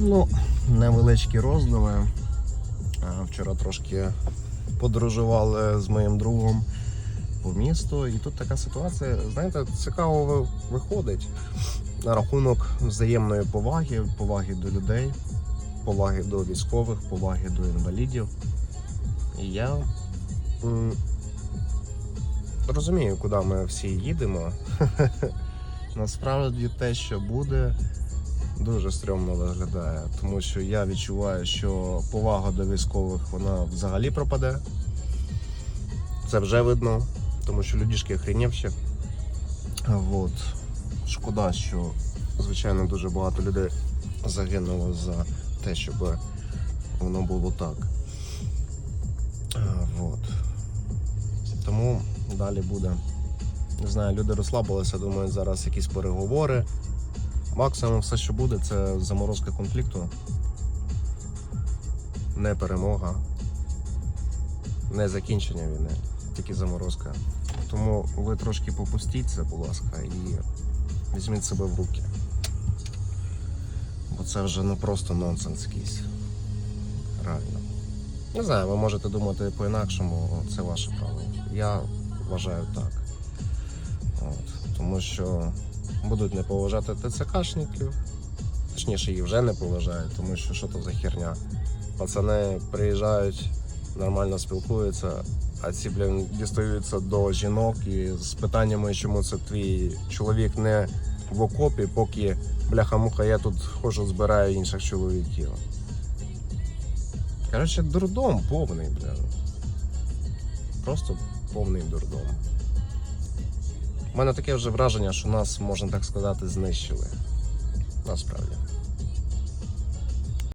Ну, невеличкі роздуми. Вчора трошки подорожували з моїм другом по місту, і тут така ситуація, знаєте, цікаво виходить на рахунок взаємної поваги, поваги до людей, поваги до військових, поваги до інвалідів. І я розумію, куди ми всі їдемо. Насправді те, що буде, дуже стрьомно виглядає, тому що я відчуваю, що повага до військових вона взагалі пропаде. Це вже видно, тому що людішки охренівші. От. Шкода, що звичайно дуже багато людей загинуло за те, щоб воно було так. А, От. Тому далі буде. Не знаю, люди розслабилися, думають, зараз якісь переговори. Максимум все, що буде, це заморозка конфлікту. Не перемога, не закінчення війни, тільки заморозка. Тому ви трошки попустіть це, будь ласка, і візьміть себе в руки. Бо це вже не просто нонсенс якийсь. Реально. Не знаю, ви можете думати по-інакшому, це ваше право. Я вважаю так. От. Тому що будуть не поважати ТЦКшників, точніше їх вже не поважають, тому що що то за херня. Пацани приїжджають, нормально спілкуються, а ці, блін, дістаються до жінок і з питаннями, чому це твій чоловік не в окопі, поки бляха-муха, я тут ходжу, збираю інших чоловіків. Коротше, дурдом повний, блін. Просто повний дурдом. Мене таке вже враження, що нас, можна так сказати, знищили. Насправді.